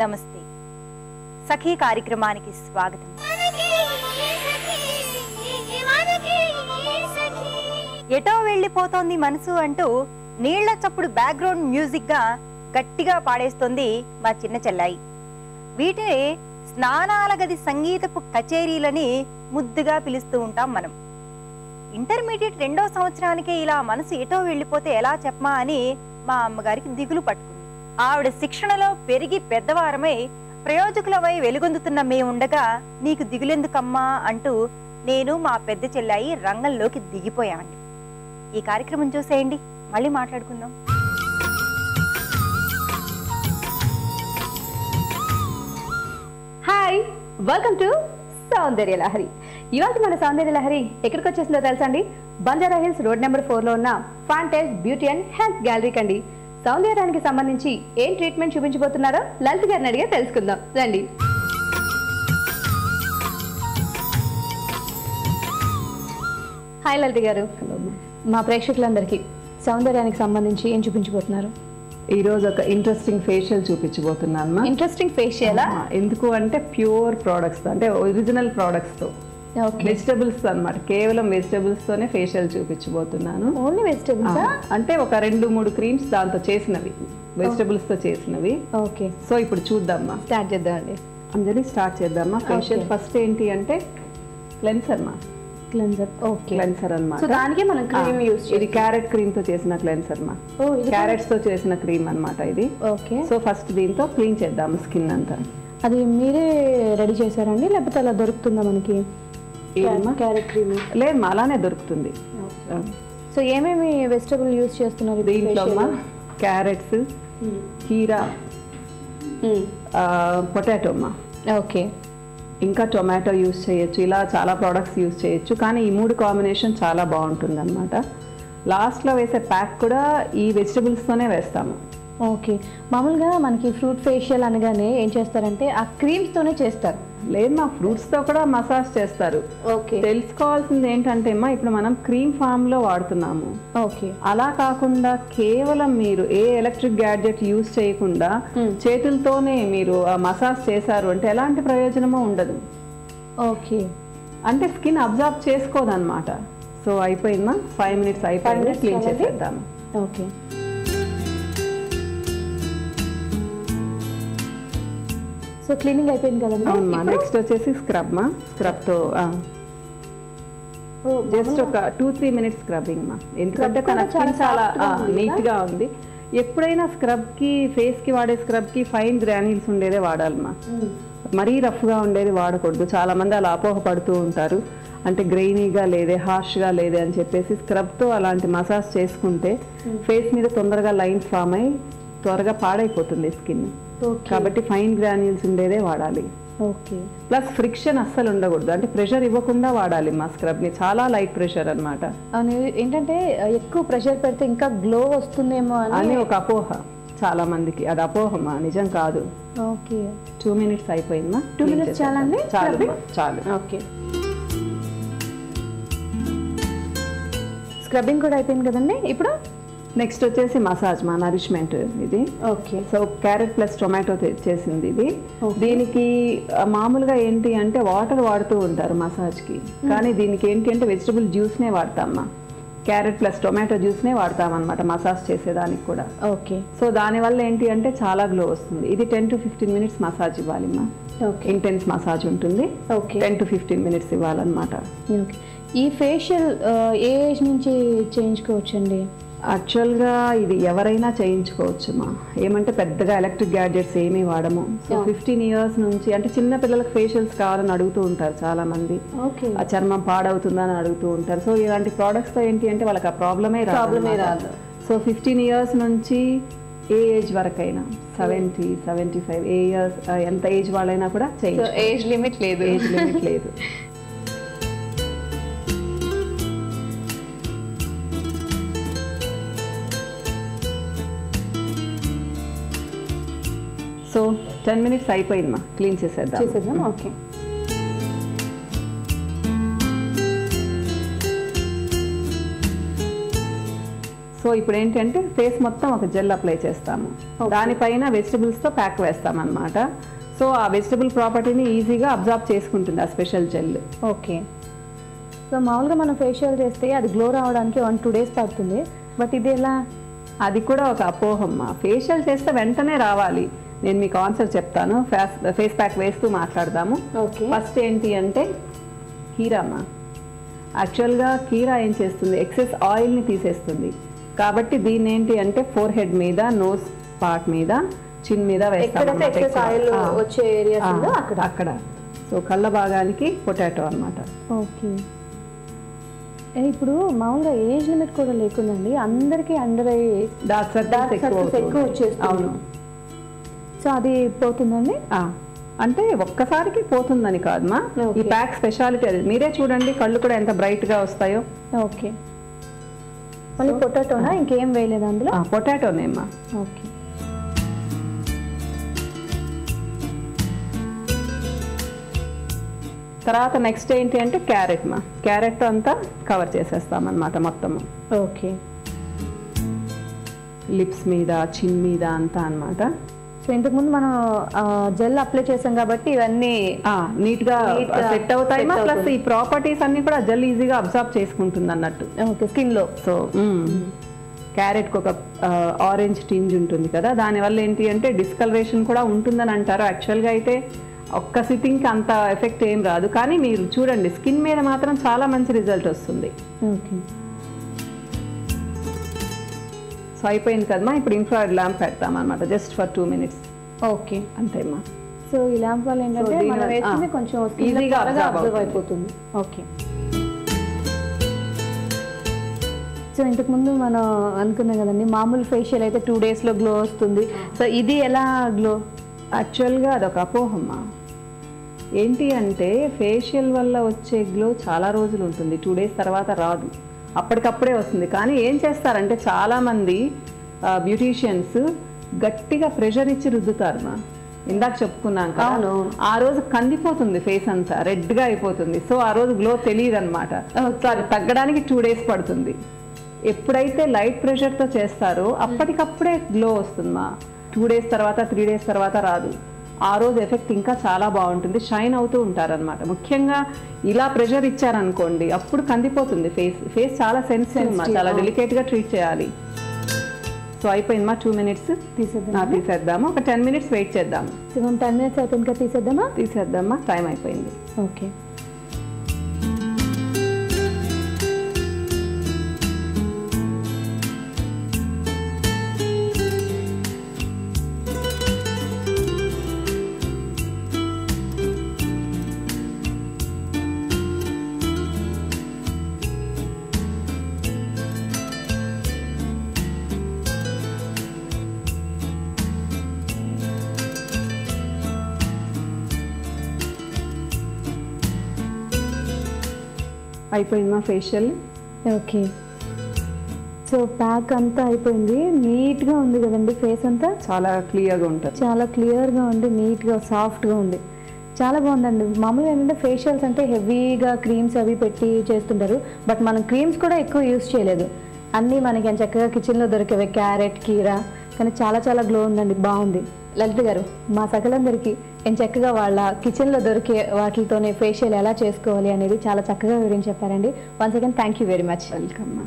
నమస్తే. సఖీ కార్యక్రమానికి స్వాగతం. ఎటో వెళ్ళిపోతోంది మనసు అంటూ నీళ్ళ చప్పుడు బ్యాక్గ్రౌండ్ మ్యూజిక్గా గట్టిగా పాడేస్తోంది మా చిన్న చెల్లాయి. వీటిని స్నానాల గది సంగీతపు కచేరీలని ముద్దుగా పిలుస్తూ ఉంటాం మనం. ఇంటర్మీడియట్ రెండో సంవత్సరానికే ఇలా మనసు ఎటో వెళ్ళిపోతే ఎలా చెప్పమా అని మా అమ్మగారికి దిగులు పట్టుకుంది. ఆవిడ శిక్షణలో పెరిగి పెద్దవారమై ప్రయోజకులవై వెలుగొందుతున్న మేముండగా నీకు దిగులెందుకమ్మా అంటూ నేను మా పెద్ద చెల్లాయి రంగంలోకి దిగిపోయామండి. ఈ కార్యక్రమం చూసేయండి. మళ్ళీ మాట్లాడుకుందాం. Hi welcome to Soundarya Lahari. ఇవాళ మన సౌందర్య లహరి ఎక్కడికి వచ్చేసిందో తెలుసా అండి? బంజారా హిల్స్ రోడ్ నెంబర్ ఫోర్లో ఉన్న ఫాంటెస్ బ్యూటీ అండ్ హెల్త్ గ్యాలరీకి అండి. సౌందర్యానికి సంబంధించి ఏం ట్రీట్మెంట్ చూపించబోతున్నారో లలిత్ గారిని అడిగా తెలుసుకుందాం. రండి. హాయ్ లలిత గారు. మా ప్రేక్షకులందరికీ సౌందర్యానికి సంబంధించి ఏం చూపించబోతున్నారు? ఈ రోజు ఒక ఇంట్రెస్టింగ్ ఫేషియల్ చూపించబోతున్నాను ఇంట్రెస్టింగ్ ఫేషియలా ఎందుకు అంటే ప్యూర్ ప్రోడక్ట్స్ అంటే ఒరిజినల్ ప్రోడక్ట్స్తో. ఓకే వెజిటబుల్స్ అన్నమాట. కేవలం వెజిటబుల్స్ తోనే ఫేషియల్ చూపించబోతున్నాను. ఓన్లీ వెజిటబుల్సా అంటే ఒక రెండు మూడు క్రీమ్స్ దాంతో చేసినవి. వెజిటబుల్స్తో చేసినవి. ఓకే సో ఇప్పుడు చూద్దామా స్టార్ట్ చేద్దామండి. అందరి స్టార్ట్ చేద్దామా ఫేషియల్. ఫస్ట్ ఏంటి అంటే క్లెన్సర్ మా. క్లెన్జర్ ఓకే క్లెన్సర్ సో అన్నమాట దానికి మనం క్రీమ్ యూస్ ఇది క్యారెట్ క్రీమ్తో చేసిన క్లెన్సర్ మా. ఓ ఇది క్యారెట్స్తో చేసిన క్రీమ్ అన్నమాట ఇది. ఓకే సో ఫస్ట్ దీంతో క్లీన్ చేద్దాము స్కిన్ అంతా. అది మీరే రెడీ చేశారండి? లేకపోతే అలా దొరుకుతుందా మనకి? క్యారెట్ క్రీమ్ లేదు మా అలానే దొరుకుతుంది. సో ఏమేమి వెజిటబుల్ యూస్ చేస్తున్నారు దీంట్లో? క్యారెట్స్ మ్మ్. కీరా మ్మ్. పొటాటో అమ్మ. ఓకే. ఇంకా టొమాటో యూస్ చేయొచ్చు ఇలా చాలా ప్రోడక్ట్స్ యూస్ చేయొచ్చు కానీ ఈ మూడు కాంబినేషన్ చాలా బాగుంటుంది అనమాట లాస్ట్లో వేసే ప్యాక్ కూడా ఈ వెజిటబుల్స్తోనే వేస్తాము. ఓకే. మామూలుగా మనకి ఫ్రూట్ ఫేషియల్ అనగానే ఏం చేస్తారంటే ఆ క్రీమ్స్ తోనే చేస్తారు. లేదు మా ఫ్రూట్స్తో కూడా మసాజ్ చేస్తారు. ఓకే తెలుసుకోవాల్సింది ఏంటంటే అమ్మా ఇప్పుడు మనం క్రీమ్ ఫామ్లో వాడుతున్నాము. ఓకే అలా కాకుండా కేవలం మీరు ఏ ఎలక్ట్రిక్ గ్యాడ్జెట్ యూజ్ చేయకుండా Hmm. చేతులతోనే మీరు ఆ మసాజ్ చేశారు అంటే ఎలాంటి ప్రయోజనమూ ఉండదు. ఓకే అంటే స్కిన్ అబ్జర్వ్ చేసుకోదన్నమాట. సో అయిపోయిందా? ఫైవ్ మినిట్స్ అయిపోయింది క్లీన్ చాలండి? చేసేద్దాము. ఓకే సో క్లీనింగ్ అయిపోయింది కదండి అవునమ్మా నెక్స్ట్ వచ్చేసి స్క్రబ్ మా. స్క్రబ్తో జస్ట్ ఒక టూ త్రీ మినిట్స్ స్క్రబ్బింగ్ మా. ఎందుకంటే తన స్కిన్ చాలా soft గా ఉంది కదా? నీట్గా ఉంది. ఎప్పుడైనా స్క్రబ్కి ఫేస్కి వాడే స్క్రబ్కి ఫైన్ గ్రాన్యూల్స్ ఉండేదే వాడాలమ్మా మ్మ్. మరీ రఫ్గా ఉండేది వాడకూడదు. చాలా మంది అలా అపోహ పడుతూ ఉంటారు. అంటే గ్రెయినీగా లేదే హార్ష్గా లేదే అని చెప్పేసి స్క్రబ్తో అలాంటి మసాజ్ చేసుకుంటే ఫేస్ మీద తొందరగా లైన్స్ ఫామ్ అయి త్వరగా పాడైపోతుంది స్కిన్ కాబట్టి ఫైన్ గ్రాన్యూల్స్ ఉండేదే వాడాలి. ఓకే ప్లస్ ఫ్రిక్షన్ అస్సలు ఉండకూడదు. అంటే ప్రెషర్ ఇవ్వకుండా వాడాలి మా స్క్రబ్ని చాలా లైట్ ప్రెషర్ అన్నమాట. అవును ఏంటంటే ఎక్కువ ప్రెషర్ పెడితే ఇంకా గ్లో వస్తుందేమో అని ఒక అపోహ చాలా మందికి. అది అపోహమా? నిజం కాదు. ఓకే టూ మినిట్స్ అయిపోయిందా? Two minutes చాలండి? చాలు? చాలు. ఓకే స్క్రబ్బింగ్ కూడా అయిపోయింది కదండి? ఇప్పుడు నెక్స్ట్ వచ్చేసి మసాజ్ మా నరిష్మెంట్ ఇది. Okay so carrot plus tomato చేసింది ఇది. దీనికి మామూలుగా ఏంటి అంటే వాటర్ వాడుతూ ఉంటారు మసాజ్కి కానీ దీనికి ఏంటి అంటే వెజిటబుల్ జ్యూస్నే వాడతామా క్యారెట్ ప్లస్ టొమాటో జ్యూస్నే వాడతాం అనమాట మసాజ్ చేసేదానికి కూడా. ఓకే సో దానివల్ల ఏంటి అంటే చాలా గ్లో వస్తుంది. ఇది ten to fifteen minutes massage ఇవ్వాలిమ్మా okay intense massage ఉంటుంది. Okay ten to fifteen minutes ఇవ్వాలన్నమాట. ఈ ఫేషియల్ ఏ ఏజ్ నుంచి చేయించుకోవచ్చండి యాక్చువల్గా ఇది ఎవరైనా చేయించుకోవచ్చుమా? ఏమంటే పెద్దగా ఎలక్ట్రిక్ గ్యాడ్జెట్స్ ఏమీ వాడము. సో. ఫిఫ్టీన్ ఇయర్స్ నుంచి అంటే చిన్న పిల్లలకు ఫేషియల్స్ కావాలని అడుగుతూ ఉంటారు చాలా మంది ఆ చర్మం పాడవుతుందని అడుగుతూ ఉంటారు. సో ఇలాంటి products తో ఏంటి అంటే వాళ్ళకి ఆ ప్రాబ్లమే అన్నమాట. రాదు. సో ఫిఫ్టీన్ ఇయర్స్ నుంచి ఏ ఏజ్ వరకైనా సెవెంటీ సెవెంటీ ఫైవ్ ఏ ఇయర్స్ ఎంత ఏజ్ వాళ్ళైనా కూడా చేయించు ఏజ్ లిమిట్ లేదు. ఏజ్ లిమిట్ లేదు. టెన్ మినిట్స్ అయిపోయిందమ్మా. క్లీన్ చేసేద్దాం. చేసేద్దాం? ఓకే. సో ఇప్పుడు ఏంటంటే ఫేస్ మొత్తం ఒక జెల్ అప్లై చేస్తాము. దానిపైన వెజిటబుల్స్తో ప్యాక్ వేస్తాం అనమాట సో ఆ వెజిటబుల్ ప్రాపర్టీని ఈజీగా అబ్జర్వ్ చేసుకుంటుంది ఆ స్పెషల్ జెల్. ఓకే. సో మామూలుగా మనం ఫేషియల్ చేస్తే అది గ్లో రావడానికి వన్ టూ డేస్ పడుతుంది. బట్ ఇది ఎలా? అది కూడా ఒక అపోహమ్మ. ఫేషియల్ చేస్తే వెంటనే రావాలి. నేను మీకు ఆన్సర్ చెప్తాను. ఫేస్ ప్యాక్ వేస్తూ మాట్లాడదాము. ఫస్ట్ ఏంటి అంటే కీరామా యాక్చువల్గా కీరా ఏం చేస్తుంది? ఎక్సెస్ ఆయిల్ని తీసేస్తుంది. కాబట్టి దీన్ని ఏంటి అంటే ఫోర్ హెడ్ మీద నోస్ పార్ట్ మీద చిన్ మీద వేస్తాం అక్కడ. అక్కడ. సో కళ్ళ భాగానికి పొటాటో అన్నమాట. ఓకే. ఇప్పుడు మామూలుగా ఏజ్ లిమిట్ కూడా లేకుందండి. అందరికీ అండర్ డార్క్ సర్కిల్స్ ఎక్కువ. అవును. సో అది పోతుందండి? అంటే ఒక్కసారికి పోతుందని కాదమ్మా ఈ. ప్యాక్ స్పెషాలిటీ అది. మీరే చూడండి కళ్ళు కూడా ఎంత బ్రైట్గా వస్తాయో. ఓకే. మళ్ళీ పొటాటోనా? ఇంకేం వేయలేదు అందులో? పొటాటోనేమ్మా ఓకే. తర్వాత నెక్స్ట్ ఏంటి అంటే క్యారెట్ మా. క్యారెట్ అంతా కవర్ చేసేస్తాం అనమాట మొత్తము. ఓకే. లిప్స్ మీద చిన్ మీద అంతా అన్నమాట. సో ఇంతకుముందు మనం జెల్ అప్లై చేసాం కాబట్టి ఇవన్నీ నీట్గా సెట్ అవుతాయి ప్లస్. ఈ ప్రాపర్టీస్ అన్ని కూడా జెల్ ఈజీగా అబ్జర్వ్ చేసుకుంటుంది అన్నట్టు. ఓకే స్కిన్లో సో క్యారెట్కి ఒక ఆరెంజ్ టింజ్ ఉంటుంది కదా దానివల్ల ఏంటి అంటే డిస్కలరేషన్ కూడా ఉంటుందని అంటారు. యాక్చువల్గా అయితే ఒక్క సిట్టింగ్కి అంత ఎఫెక్ట్ ఏం రాదు. కానీ మీరు చూడండి స్కిన్ మీద మాత్రం చాలా మంచి రిజల్ట్ వస్తుంది. ఓకే. సో అయిపోయింది కదమ్మా. ఇప్పుడు ఇన్ఫ్రారెడ్ ల్యాంప్ పెడతాం అనమాట just for two minutes okay అంతేమ్మా. So ఈ ల్యాంప్ వల్ల ఏంటంటే మనం కొంచెం easy గా త్వరగా absorb అబ్జర్వ్ అవుతుంది. అయిపోతుంది. ఓకే సో ఇంతకు ముందు మనం అనుకున్నాం కదండి మామూలు ఫేషియల్ అయితే టూ డేస్లో గ్లో వస్తుంది. సో ఇది ఎలా గ్లో యాక్చువల్గా అదొక అపోహమ్మా. ఏంటి అంటే ఫేషియల్ వల్ల వచ్చే గ్లో చాలా రోజులు ఉంటుంది. టూ డేస్ తర్వాత రాదు. అప్పటికప్పుడే వస్తుంది. కానీ ఏం చేస్తారంటే చాలామంది బ్యూటీషియన్స్ గట్టిగా ప్రెషర్ ఇచ్చి రుద్దుతారు మా. ఇందాక చెప్పుకున్నాం అవును. ఆ రోజు కందిపోతుంది ఫేస్ అంతా రెడ్గా అయిపోతుంది. సో ఆ రోజు గ్లో తెలియదు అనమాట సో అది తగ్గడానికి టూ డేస్ పడుతుంది. ఎప్పుడైతే లైట్ ప్రెషర్తో చేస్తారో అప్పటికప్పుడే గ్లో వస్తుందమ్మా టూ డేస్ తర్వాత త్రీ డేస్ తర్వాత రాదు. ఆ రోజు ఎఫెక్ట్ ఇంకా చాలా బాగుంటుంది షైన్ అవుతూ ఉంటారనమాట ముఖ్యంగా ఇలా ప్రెషర్ ఇచ్చారనుకోండి అప్పుడు కందిపోతుంది ఫేస్. ఫేస్ చాలా సెన్సిటివ్ మా చాలా డెలికేట్గా ట్రీట్ చేయాలి. సో అయిపోయిందమ్మా టూ మినిట్స్. తీసేద్దాం తీసేద్దాము. ఒక టెన్ మినిట్స్ వెయిట్ చేద్దాము టెన్ మినిట్స్ అయిపోయింది కదా తీసేద్దామా? తీసేద్దామా? టైం అయిపోయింది. ఓకే. అయిపోయిందమ్మా ఫేషియల్ ఓకే. సో ప్యాక్ అంతా అయిపోయింది. నీట్గా ఉంది కదండి ఫేస్ అంతా? చాలా క్లియర్గా ఉంటుంది. చాలా క్లియర్గా ఉంది నీట్గా సాఫ్ట్గా ఉంది. చాలా బాగుందండి. మామూలుగా ఏంటంటే ఫేషియల్స్ అంటే హెవీగా క్రీమ్స్ అవి పెట్టి చేస్తుంటారు. బట్ మనం క్రీమ్స్ కూడా ఎక్కువ యూస్ చేయలేదు. అన్నీ మనకి ఎంత చక్కగా కిచెన్లో దొరికేవి క్యారెట్ కీరా. కానీ చాలా చాలా గ్లో ఉందండి. బాగుంది. లలిత గారు మా సకలందరికీ చక్కగా వాళ్ళ కిచెన్లో దొరికే వాటితోనే ఫేషియల్ ఎలా చేసుకోవాలి అనేది చాలా చక్కగా వివరించి చెప్పారండి. Once again thank you very much welcome